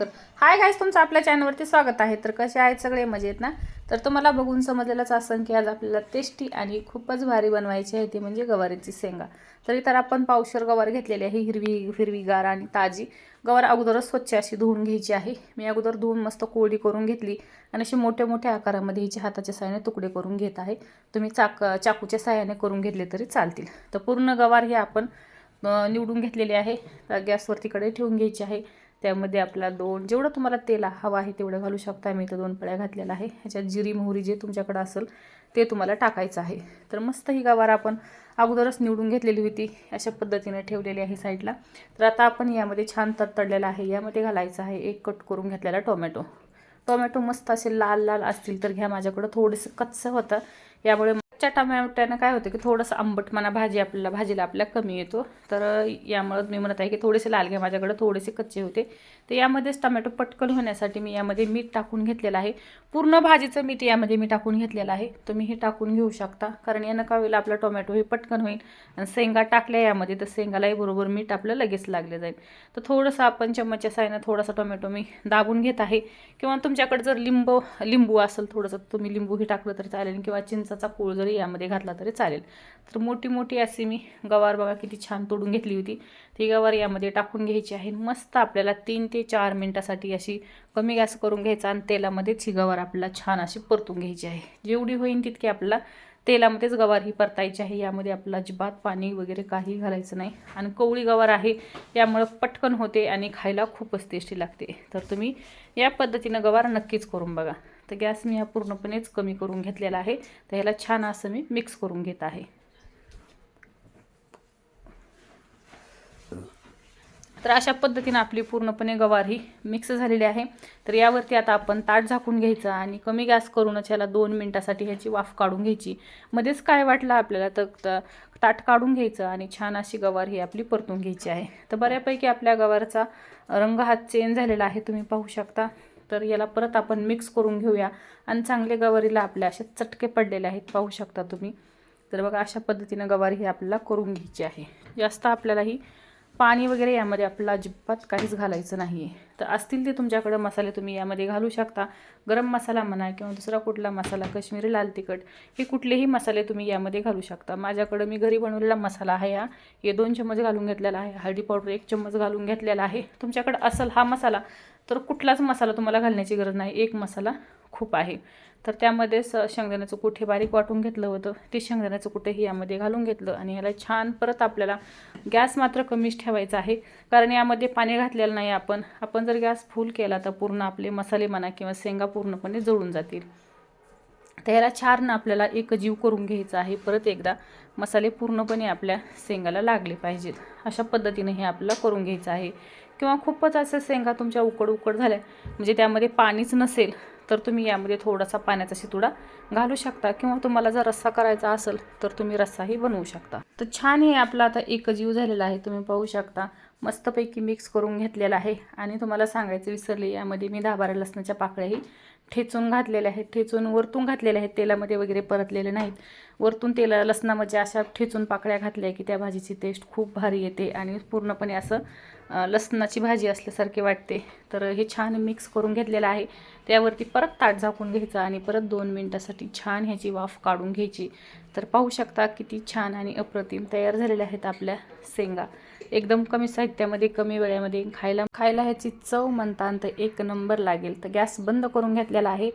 तर hi guys तुमचं आपल्या चॅनलवरती स्वागत आहे. तर कसे आहेत सगळे? मजेत ना? तर तुम्हाला बघून समजलेलंच असं की आज आपल्याला टेस्टी आणि खूपच भारी बनवायची आहे ती म्हणजे गवारीची शेंगा. तरी तर आपण पावशर गवार घेतलेली आहे हिरवी हिरवीगार आणि ताजी. गवार अगोदरच स्वच्छ अशी धुवून घ्यायची आहे. मी अगोदर धुवून मस्त कोरडी करून घेतली आणि अशी मोठ्या मोठ्या आकारामध्ये हिच्या हाताच्या साह्याने तुकडे करून घेत आहे. तुम्ही चाक चाकूच्या साह्याने करून घेतले तरी चालतील. तर पूर्ण गवार हे आपण निवडून घेतलेले आहे. गॅसवर गॅसवरतीकडे ठेवून घ्यायची आहे. त्यामध्ये आपला दोन जेवढं तुम्हाला तेल हवं आहे तेवढं घालू शकता. मी इथं दोन पळ्या घातलेला आहे ह्याच्यात जिरी मोहरी जे तुमच्याकडं असेल ते तुम्हाला टाकायचं आहे. तर मस्त ही गवार आपण अगोदरच निवडून घेतलेली होती. अशा पद्धतीने ठेवलेली आहे साईडला. तर आता आपण यामध्ये छान तडतडलेला आहे. यामध्ये घालायचं आहे एक कट करून घेतलेला टोमॅटो. टोमॅटो मस्त असे लाल लाल असतील तर घ्या. माझ्याकडं थोडंसं कच्चं होतं. यामुळे कच्च्या टोमॅटोनं काय होतं की थोडंसं आंबटपणा भाजी आपल्याला भाजीला आपल्या कमी येतो. तर यामुळं मी म्हणत आहे की थोडेसे लाल घ्या माझ्याकडे थोडेसे कच्चे होते. तर यामध्येच टोमॅटो पटकन होण्यासाठी मी यामध्ये मीठ टाकून घेतलेलं आहे. पूर्ण भाजीचं मीठ यामध्ये मी टाकून घेतलेलं आहे. तुम्ही हे टाकून घेऊ शकता. कारण यानं का होईल आपला टोमॅटो हे पटकन होईल. आणि शेंगा टाकल्या यामध्ये तर शेंगालाही बरोबर मीठ आपलं लगेच लागले जाईल. तर थोडंसं आपण चम्मचच्या सायनं थोडासा टोमॅटो मी दाबून घेत आहे. किंवा तुमच्याकडे जर लिंबू लिंबू असेल थोडंसं तुम्ही लिंबूही टाकलं तर चालेल. किंवा चिंचाचा पूळ जर यामध्ये घातला तरी चालेल. तर मोठी मोठी अशी मी गवार बघा किती छान तोडून घेतली होती. ती गवार यामध्ये टाकून घ्यायची आहे. मस्त आपल्याला तीन ते चार मिनटासाठी अशी कमी गॅस करून घ्यायचा आणि तेलामध्येच ही गवार आपल्याला छान अशी परतून घ्यायची आहे. जेवढी होईल तितकी आपल्याला तेलामध्येच गवार ही परतायची आहे. यामध्ये आपला अजिबात पाणी वगैरे काही घालायचं नाही. आणि कवळी गवार आहे त्यामुळं पटकन होते आणि खायला खूपच टेस्टी लागते. तर तुम्ही या पद्धतीनं गवार नक्कीच करून बघा. तर गॅस मी हा पूर्णपणेच कमी करून घेतलेला आहे. तर ह्याला छान असं मी मिक्स करून घेत आहे. तर अशा पद्धतीनं आपली पूर्णपणे गवार ही मिक्स झालेली आहे. तर यावरती आता आपण ताट झाकून घ्यायचं आणि कमी गॅस करूनच ह्याला दोन मिनटासाठी ह्याची वाफ काढून घ्यायची. मध्येच काय वाटलं आपल्याला तर ताट काढून घ्यायचं आणि छान अशी गवार ही आपली परतून घ्यायची आहे. तर बऱ्यापैकी आपल्या गवारचा रंग हा चेंज झालेला आहे. तुम्ही पाहू शकता. तर याला परत आपण मिक्स करून घेऊया. आणि चांगले गवारीला आपल्या असे चटके पडलेले आहेत पाहू शकता तुम्ही. तर बघा अशा पद्धतीनं गवारी ही आपल्याला करून घ्यायची आहे. जास्त आपल्याला ही पाणी वगैरे यामध्ये आपल्याला अजिबात काहीच घालायचं नाही आहे तर असतील ते तुमच्याकडं मसाले तुम्ही यामध्ये घालू शकता. गरम मसाला म्हणा किंवा दुसरा कुठला मसाला कश्मीरी लाल तिखट हे कुठलेही मसाले तुम्ही यामध्ये घालू शकता. माझ्याकडं मी घरी बनवलेला मसाला आहे हा. हे दोन चम्मच घालून घेतलेला आहे. हळदी पावडर एक चम्मच घालून घेतलेला आहे. तुमच्याकडं असेल हा मसाला तर कुठलाच मसाला तुम्हाला घालण्याची गरज नाही. एक मसाला खूप आहे. तर त्यामध्ये स शेंगदाण्याचं कुठे बारीक वाटून घेतलं होतं. ते शेंगदाण्याचं कुठेही यामध्ये घालून घेतलं आणि ह्याला छान परत आपल्याला गॅस मात्र कमीच ठेवायचा आहे. कारण यामध्ये पाणी घातलेलं नाही आपण. आपण जर गॅस फुल केला तर पूर्ण आपले मसाले म्हणा किंवा शेंगा पूर्णपणे जळून जातील. तर ह्याला छान आपल्याला एक जीव करून घ्यायचा आहे. परत एकदा मसाले पूर्णपणे आपल्या शेंगाला लागले पाहिजेत. अशा पद्धतीने हे आपल्याला करून घ्यायचं आहे. किंवा खूपच असं शेंगा तुमच्या उकड उकड झाल्या. म्हणजे त्यामध्ये पाणीच नसेल तर तुम्ही यामध्ये थोडासा पाण्याचा शितुडा घालू शकता. किंवा तुम्हाला जर रस्सा करायचा असेल तर तुम्ही रस्साही बनवू शकता. तर छान हे आपला आता एक जीव झालेला आहे तुम्ही पाहू शकता. मस्तपैकी मिक्स करून घेतलेला आहे. आणि तुम्हाला सांगायचं विसरले यामध्ये मी दहा बारा लसणाच्या पाकळ्याही ठेचून घातलेल्या आहेत. ठेचून वरतून घातलेल्या आहेत. तेलामध्ये वगैरे परतलेले नाहीत. वरतून तेला लसणामध्ये अशा ठेचून पाकळ्या घातल्या की त्या भाजीची टेस्ट खूप भारी येते आणि पूर्णपणे असं लसणाची भाजी असल्यासारखे वाटते. तर हे छान मिक्स करून घेतलेलं आहे. त्यावरती परत ताट झाकून घ्यायचं आणि परत दोन मिनटासाठी छान ह्याची वाफ काढून घ्यायची. तर पाहू शकता किती छान आणि अप्रतिम तयार झालेल्या आहेत आपल्या शेंगा. एकदम कमी साहित्यामध्ये कमी वेळेमध्ये खायला खायला ह्याची चव म्हणता तर एक नंबर लागेल. तर गॅस बंद करून घेतलेला आहे.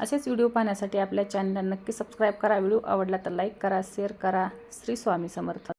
असेच व्हिडिओ पाहण्यासाठी आपल्या चॅनलला नक्की सबस्क्राईब करा. व्हिडिओ आवडला तर लाईक करा शेअर करा. श्री स्वामी समर्थ.